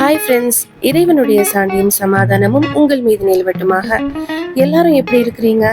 Hi friends இறைவனுடைய சாந்தியும் சமாதானமும் உங்கள் மீது நிலவட்டுமாக. எல்லாரும் எப்படி இருக்கிறீங்க?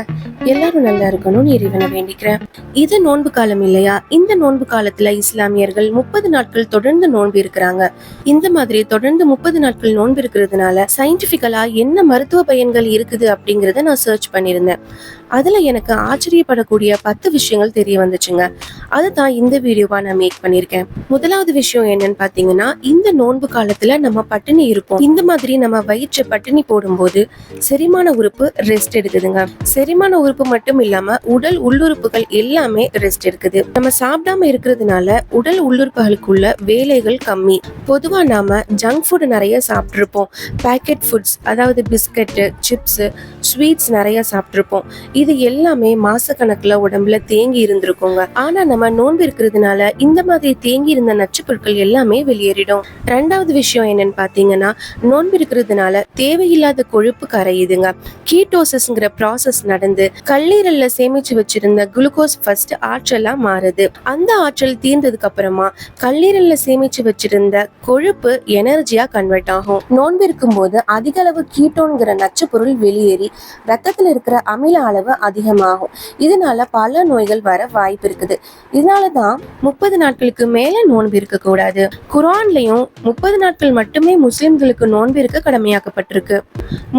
எல்லாரும் நல்லா இருக்கணும்னு இறைவனை வேண்டிக்கிறேன். இது நோன்பு காலம் இல்லையா? இந்த நோன்பு காலத்துல இஸ்லாமியர்கள் முப்பது நாட்கள் தொடர்ந்து நோன்பு இருக்கிறாங்க. இந்த மாதிரி தொடர்ந்து முப்பது நாட்கள் நோன்பு இருக்கிறதுனால சயின்டிபிக்கலா என்ன மருத்துவ பயன்கள் இருக்குது அப்படிங்கறத நான் சர்ச் பண்ணியிருந்தேன். அதுல எனக்கு ஆச்சரியப்படக்கூடிய பத்து விஷயங்கள் தெரிய வந்துச்சுங்க. அதுதான் இந்த வீடியோவா நான் மேக் பண்ணியிருக்கேன். முதலாவது விஷயம் என்னன்னு பாத்தீங்கன்னா இந்த நோன்பு காலத்துல நம்ம பட்டினி இருப்போம். இந்த மாதிரி நம்ம வயிற்று பட்டினி போடும்போது செரிமான உறுப்பு ரெஸ்ட் எடுக்குதுங்க. செரிமான உறுப்பு மட்டும் இல்லாம உடல் உள்ளுறுப்புகள் எல்லாமே ரெஸ்ட் எடுக்குது. நம்ம சாப்பிடாம இருக்கிறதுனால உடல் உள்ளுறுப்புகளுக்குள்ள வேலைகள் கம்மி. பொதுவா நாம ஜங்க் ஃபுட் நிறைய சாப்பிட்ருப்போம் பேக்கெட் ஃபுட்ஸ் அதாவது பிஸ்கட்டு சிப்ஸு ஸ்வீட்ஸ் நிறைய சாப்பிட்ருப்போம் இது எல்லாமே மாசக்கணக்கில் உடம்புல தேங்கி இருந்திருக்குங்க. ஆனா நம்ம நோன்பு இருக்கிறதுனால இந்த மாதிரி தேங்கி இருந்த நச்சு பொருட்கள் எல்லாமே வெளியேறிடும். ரெண்டாவது விஷயம் என்னன்னு பாத்தீங்கன்னா நோன்பு இருக்கிறதுனால தேவையில்லாத கொழுப்பு கரையுதுங்க. கீட்டோசஸ்ங்கிற ப்ராசஸ் நடந்து கல்லீரல்ல சேமிச்சு வச்சிருந்த குளுக்கோஸ் ஃபர்ஸ்ட் ஆற்றலா மாறுது. அந்த ஆற்றல் தீர்ந்ததுக்கு அப்புறமா கல்லீரல்ல சேமிச்சு வச்சிருந்த கொழுப்பு எனர்ஜியா கன்வெர்ட் ஆகும். நோன்பு இருக்கும்போது அதிக அளவு கீட்டோன்கிற நச்சு பொருள் வெளியேறி ரத்தத்தில் இருக்கிற அமில அளவு அதிகமாகும். இதனால பல நோய்கள் வர வாய்ப்பு இருக்குது. இதனால தான் முப்பது நாட்களுக்கு மேல நோன்பு இருக்க கூடாது குரான்லயும் முப்பது நாட்கள் மட்டுமே முஸ்லிம்களுக்கு நோன்பு இருக்க கடமையாக்கப்பட்டிருக்கு.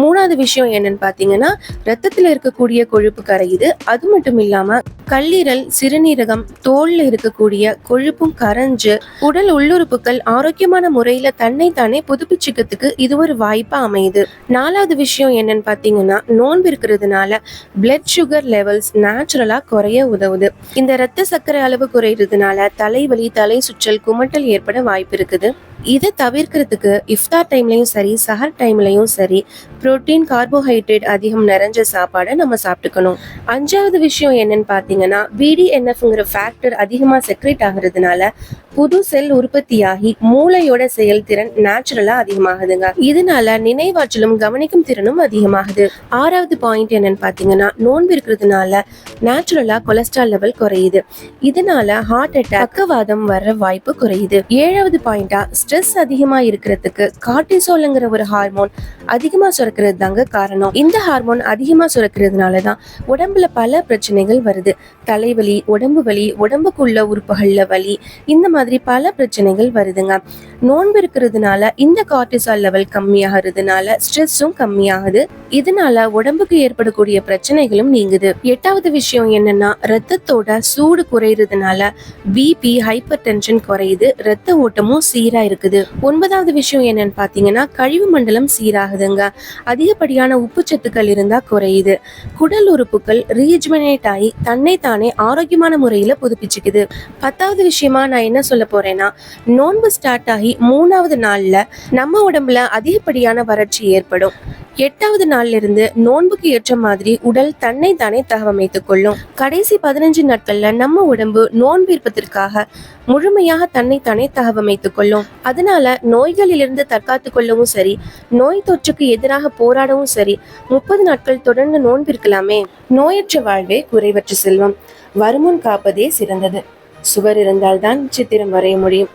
மூணாவது விஷயம் என்னன்னு பாத்தீங்கன்னா ரத்தத்துல இருக்கக்கூடிய கொழுப்பு கரையுது. அது மட்டும் இல்லாம கல்லீரல் சிறுநீரகம் தோல்ல இருக்கக்கூடிய கொழுப்பும் கரைஞ்சு உடல் உள்ளுறுப்புகள் ஆரோக்கியமான முறையில தன்னை தானே புதுப்பிச்சுக்கிறதுக்கு இது ஒரு வாய்ப்பா அமையுது. நாலாவது விஷயம் என்னன்னு பாத்தீங்கன்னா நோன்பு இருக்கிறதுனால பிளட் சுகர் லெவல்ஸ் நேச்சுரலா குறைய உதவுது. இந்த ரத்த சர்க்கரை அளவு குறையிறதுனால தலைவலி தலை சுற்றல் குமட்டல் ஏற்பட வாய்ப்பு இருக்குது. இதை தவிர்க்கிறதுக்கு இஃப்தார் டைம்லையும் சரி சஹர் டைம்லையும் சரி புரோட்டீன் கார்போஹைட்ரேட் அதிகம் நிறைஞ்ச சாப்பாடை நம்ம சாப்பிட்டுக்கணும். அஞ்சாவது விஷயம் என்னன்னு பார்த்தீங்கன்னா பிடிஎன்எஃப்ங்கிற ஃபேக்டர் அதிகமாக செக்ரேட் ஆகுறதுனால புது செல் உற்பத்தியாகி மூளையோட செயல்திறன் நேச்சுரலாக அதிகமாகுதுங்க. இதனால நினைவாற்றலும் கவனிக்கும் திறனும் அதிகமாகுது. ஆறாவது பாயிண்ட் என்னன்னு பார்த்தீங்கன்னா நோன்பு இருக்கிறதுனால நேச்சுரலாக கொலஸ்ட்ரால் லெவல் குறையுது. இதனால ஹார்ட் அட்டாக் பக்கவாதம் வர வாய்ப்பு குறையுது. ஏழாவது பாயிண்டா ஸ்ட்ரெஸ் அதிகமா இருக்கிறதுக்கு கார்டிசோலுங்கிற ஒரு ஹார்மோன் அதிகமா சுரக்கிறது தாங்க காரணம். இந்த ஹார்மோன் அதிகமா சுரக்கிறதுனால தான் உடம்புல பல பிரச்சனைகள் வருது. தலைவலி உடம்பு வலி உடம்புக்குள்ள உறுப்புகள்ல வலி இந்த மாதிரி பல பிரச்சனைகள் வருதுங்க. நோன்பு இருக்கிறதுனால இந்த கார்டிசால் லெவல் கம்மியாகிறதுனால ஸ்ட்ரெஸ்ஸும் கம்மியாகுது. இதனால உடம்புக்கு ஏற்படக்கூடிய பிரச்சனைகளும் நீங்குது. எட்டாவது விஷயம் என்னன்னா ரத்தத்தோட சூடு குறையிறதுனால பிபி ஹைப்பர் டென்ஷன் குறையுது. ரத்த ஓட்டமும் சீரா இருக்குது. ஒன்பதாவது விஷயம் என்னன்னு பாத்தீங்கன்னா கழிவு மண்டலம் சீராகுதுங்க. அதிகப்படியான உப்புச்சத்துக்கள் இருந்தா குறையுது. குடல் உறுப்புகள் ரீஜ்மனேட் ஆகி தன்னை தானே ஆரோக்கியமான முறையில புதுப்பிச்சுக்குது. பத்தாவது விஷயமா நான் என்ன சொல்ல போறேன்னா நோன்பு ஸ்டார்ட் ஆகி மூணாவது நாள்ல நம்ம உடம்புல அதிகப்படியான வறட்சி ஏற்படும். எட்டாவது நாள்ல இருந்து நோன்புக்கு ஏற்ற மாதிரி உடல் தன்னை தானே தகவமைத்துக் கொள்ளும். கடைசி பதினஞ்சு நாட்கள்ல நம்ம உடம்பு நோன்பு இருப்பதற்காக முழுமையாக தன்னை தானே தகவமைத்துக் கொள்ளும். அதனால நோய்களிலிருந்து தற்காத்து கொள்ளவும் சரி நோய் தொற்றுக்கு எதிராக போராடவும் சரி முப்பது நாட்கள் தொடர்ந்து நோன்பு இருக்கலாமே. நோயற்ற வாழ்வே குறைவற்ற செல்வம். வருமுன் காப்பதே சிறந்தது. சுவர் இருந்தால்தான் சித்திரம் வரைய முடியும்.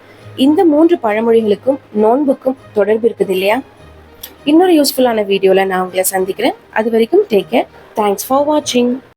இந்த மூன்று பழமொழிகளுக்கும் நோன்புக்கும் தொடர்பு இருக்குது இல்லையா இன்னொரு யூஸ்ஃபுல்லான வீடியோவில் நான் உங்களை சந்திக்கிறேன். அது வரைக்கும் டேக் கேர் தேங்க்ஸ் ஃபார் வாட்சிங்